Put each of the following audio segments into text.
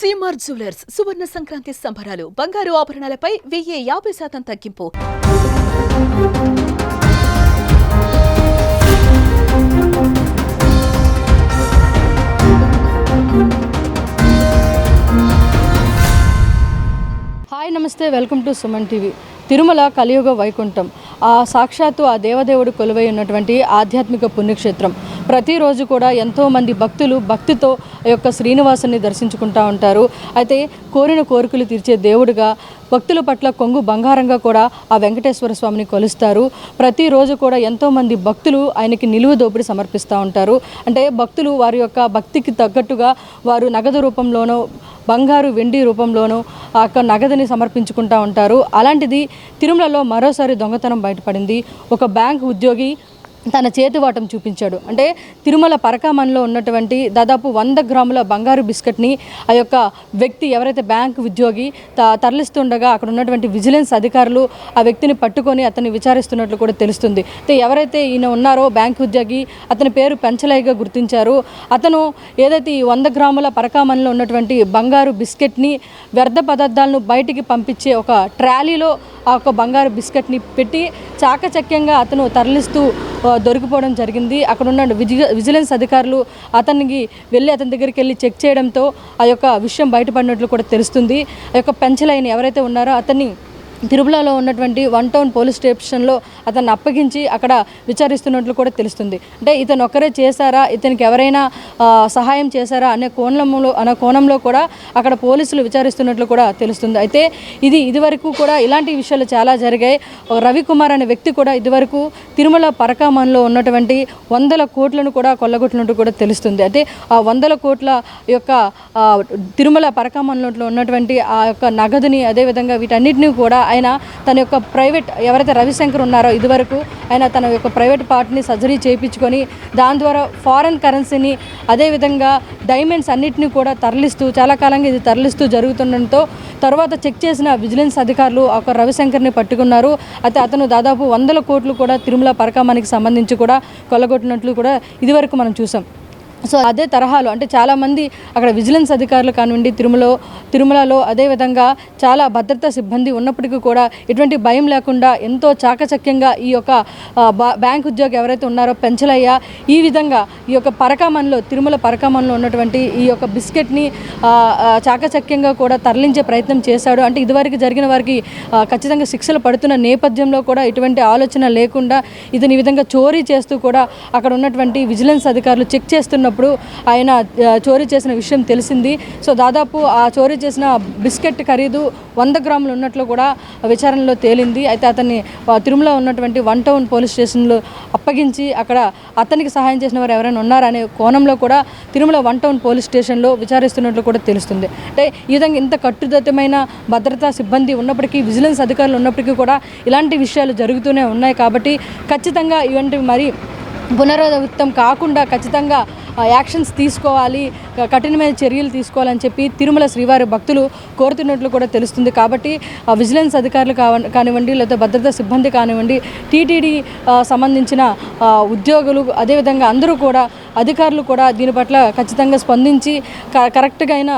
CMR jewellers సువర్ణ సంక్రాంతి సంబరాలు బంగారు ఆభరణాలపై వెయ్యి యాభై శాతం తగ్గింపు. హాయ్ నమస్తే. Welcome to Suman TV. Tirumala Kaliyuga Vaikuntham. ఆ సాక్షాత్తు ఆ దేవదేవుడు కొలువై ఉన్నటువంటి ఆధ్యాత్మిక పుణ్యక్షేత్రం. ప్రతిరోజు కూడా ఎంతోమంది భక్తులు భక్తితో ఆ యొక్క శ్రీనివాసుని దర్శించుకుంటూ ఉంటారు. అయితే కోరిన కోరికలు తీర్చే దేవుడిగా భక్తుల పట్ల కొంగు బంగారంగా కూడా ఆ వెంకటేశ్వర స్వామిని కొలుస్తారు. ప్రతిరోజు కూడా ఎంతోమంది భక్తులు ఆయనకి నిలువ దోపిడి సమర్పిస్తూ ఉంటారు. అంటే భక్తులు వారి యొక్క భక్తికి తగ్గట్టుగా వారు నగదు రూపంలోనో బంగారు వెండి రూపంలోనూ ఆ యొక్క నగదుని సమర్పించుకుంటూ ఉంటారు. అలాంటిది తిరుమలలో మరోసారి దొంగతనం బయటపడింది. ఒక బ్యాంక్ ఉద్యోగి తన చేతివాటం చూపించాడు. అంటే తిరుమల పరకామన్లో ఉన్నటువంటి దాదాపు వంద గ్రాముల బంగారు బిస్కెట్ని ఆ యొక్క వ్యక్తి ఎవరైతే బ్యాంక్ ఉద్యోగి త తరలిస్తుండగా అక్కడ ఉన్నటువంటి విజిలెన్స్ అధికారులు ఆ వ్యక్తిని పట్టుకొని అతన్ని విచారిస్తున్నట్లు కూడా తెలుస్తుంది. అయితే ఎవరైతే ఈయన ఉన్నారో బ్యాంక్ ఉద్యోగి అతని పేరు పెంచలయ్యగా గుర్తించారు. అతను ఏదైతే ఈ వంద గ్రాముల పరకామన్లో ఉన్నటువంటి బంగారు బిస్కెట్ని వ్యర్థ పదార్థాలను బయటికి పంపించే ఒక ట్రాలీలో ఆ యొక్క బంగారు బిస్కెట్ని పెట్టి చాకచక్యంగా అతను తరలిస్తూ దొరికిపోవడం జరిగింది. అక్కడ ఉన్న విజి విజిలెన్స్ అధికారులు అతనికి వెళ్ళి అతని దగ్గరికి వెళ్ళి చెక్ చేయడంతో ఆ యొక్క విషయం బయటపడినట్లు కూడా తెలుస్తుంది. ఆ యొక్క పెంచలైన ఎవరైతే ఉన్నారో అతన్ని తిరుమలలో ఉన్నటువంటి వన్ టౌన్ పోలీస్ స్టేషన్లో అతన్ని అప్పగించి అక్కడ విచారిస్తున్నట్లు కూడా తెలుస్తుంది. అంటే ఇతను ఒక్కరే చేశారా? ఇతనికి ఎవరైనా సహాయం చేశారా? అనే కోణంలో అనే కోణంలో కూడా అక్కడ పోలీసులు విచారిస్తున్నట్లు కూడా తెలుస్తుంది. అయితే ఇది ఇదివరకు కూడా ఇలాంటి విషయాలు చాలా జరిగాయి. రవికుమార్ అనే వ్యక్తి కూడా ఇదివరకు తిరుమల పరకామన్లో ఉన్నటువంటి వందల కోట్లను కూడా కొల్లగొట్టినట్టు కూడా తెలుస్తుంది. అయితే ఆ వందల కోట్ల యొక్క తిరుమల పరకామన్లో ఉన్నటువంటి ఆ యొక్క నగదుని అదేవిధంగా వీటన్నిటిని కూడా ఆయన తన యొక్క ప్రైవేట్ ఎవరైతే రవిశంకర్ ఉన్నారో ఇదివరకు ఆయన తన యొక్క ప్రైవేట్ పార్ట్ని సర్జరీ చేయించుకొని దాని ద్వారా ఫారెన్ కరెన్సీని అదేవిధంగా డైమండ్స్ అన్నిటిని కూడా తరలిస్తూ చాలా కాలంగా ఇది తరలిస్తూ జరుగుతుండటంతో తర్వాత చెక్ చేసిన విజిలెన్స్ అధికారులు ఒక రవిశంకర్ని పట్టుకున్నారు. అయితే అతను దాదాపు వందల కోట్లు కూడా తిరుమల పరకామానికి సంబంధించి కూడా కొల్లగొట్టినట్లు కూడా ఇదివరకు మనం చూసాం. సో అదే తరహాలో అంటే చాలామంది అక్కడ విజిలెన్స్ అధికారులు కానివ్వండి తిరుమల తిరుమలలో అదేవిధంగా చాలా భద్రతా సిబ్బంది ఉన్నప్పటికీ కూడా ఎటువంటి భయం లేకుండా ఎంతో చాకచక్యంగా ఈ యొక్క బ్యాంక్ ఉద్యోగి ఎవరైతే ఉన్నారో పెంచలయ్య ఈ విధంగా ఈ యొక్క పరకామన్లో తిరుమల పరకామన్లో ఉన్నటువంటి ఈ యొక్క బిస్కెట్ని చాకచక్యంగా కూడా తరలించే ప్రయత్నం చేశాడు. అంటే ఇదివరకు జరిగిన వారికి ఖచ్చితంగా శిక్షలు పడుతున్న నేపథ్యంలో కూడా ఎటువంటి ఆలోచన లేకుండా ఇతని ఈ విధంగా చోరీ చేస్తూ కూడా అక్కడ ఉన్నటువంటి విజిలెన్స్ అధికారులు చెక్ చేస్తున్న చేస్తున్నప్పుడు ఆయన చోరీ చేసిన విషయం తెలిసింది. సో దాదాపు ఆ చోరీ చేసిన బిస్కెట్ ఖరీదు వంద గ్రాములు ఉన్నట్లు కూడా విచారణలో తేలింది. అయితే అతన్ని తిరుమల ఉన్నటువంటి వన్ టౌన్ పోలీస్ స్టేషన్లో అప్పగించి అక్కడ అతనికి సహాయం చేసిన వారు ఎవరైనా ఉన్నారనే కోణంలో కూడా తిరుమల వన్ టౌన్ పోలీస్ స్టేషన్లో విచారిస్తున్నట్లు కూడా తెలుస్తుంది. అంటే ఈ విధంగా ఇంత కట్టుదిట్టమైన భద్రతా సిబ్బంది ఉన్నప్పటికీ విజిలెన్స్ అధికారులు ఉన్నప్పటికీ కూడా ఇలాంటి విషయాలు జరుగుతూనే ఉన్నాయి కాబట్టి ఖచ్చితంగా ఇవంటివి మరి పునరావృత్తం కాకుండా ఖచ్చితంగా యాక్షన్స్ తీసుకోవాలి కఠినమైన చర్యలు తీసుకోవాలని చెప్పి తిరుమల శ్రీవారి భక్తులు కోరుతున్నట్లు కూడా తెలుస్తుంది. కాబట్టి విజిలెన్స్ అధికారులు కానివ్వండి లేదా భద్రతా సిబ్బంది కానివ్వండి టీటీడీ సంబంధించిన ఉద్యోగులు అదేవిధంగా అందరూ కూడా అధికారులు కూడా దీని పట్ల ఖచ్చితంగా స్పందించి క కరెక్ట్గా అయిన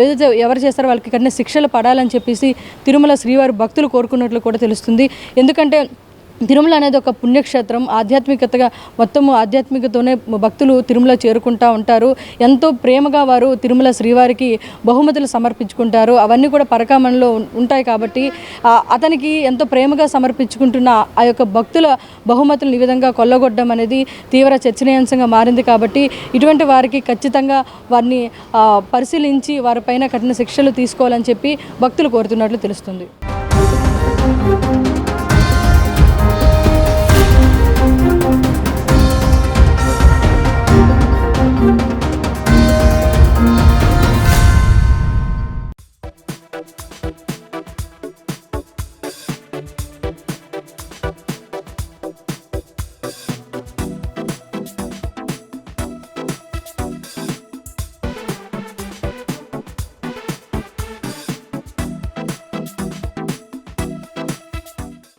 ఏదైతే ఎవరు చేస్తారో వాళ్ళకి కన్నా శిక్షలు పడాలని చెప్పేసి తిరుమల శ్రీవారి భక్తులు కోరుకున్నట్లు కూడా తెలుస్తుంది. ఎందుకంటే తిరుమల అనేది ఒక పుణ్యక్షేత్రం. ఆధ్యాత్మికతగా మొత్తము ఆధ్యాత్మికతోనే భక్తులు తిరుమల చేరుకుంటూ ఉంటారు. ఎంతో ప్రేమగా వారు తిరుమల శ్రీవారికి బహుమతులు సమర్పించుకుంటారు. అవన్నీ కూడా పరకామణిలో ఉంటాయి కాబట్టి అతనికి ఎంతో ప్రేమగా సమర్పించుకుంటున్న ఆ యొక్క భక్తుల బహుమతులను ఈ విధంగా కొల్లగొట్టడం అనేది తీవ్ర చర్చనీయాంశంగా మారింది కాబట్టి ఇటువంటి వారికి ఖచ్చితంగా వారిని పరిశీలించి వారిపైన కఠిన శిక్షలు తీసుకోవాలని చెప్పి భక్తులు కోరుతున్నట్లు తెలుస్తుంది.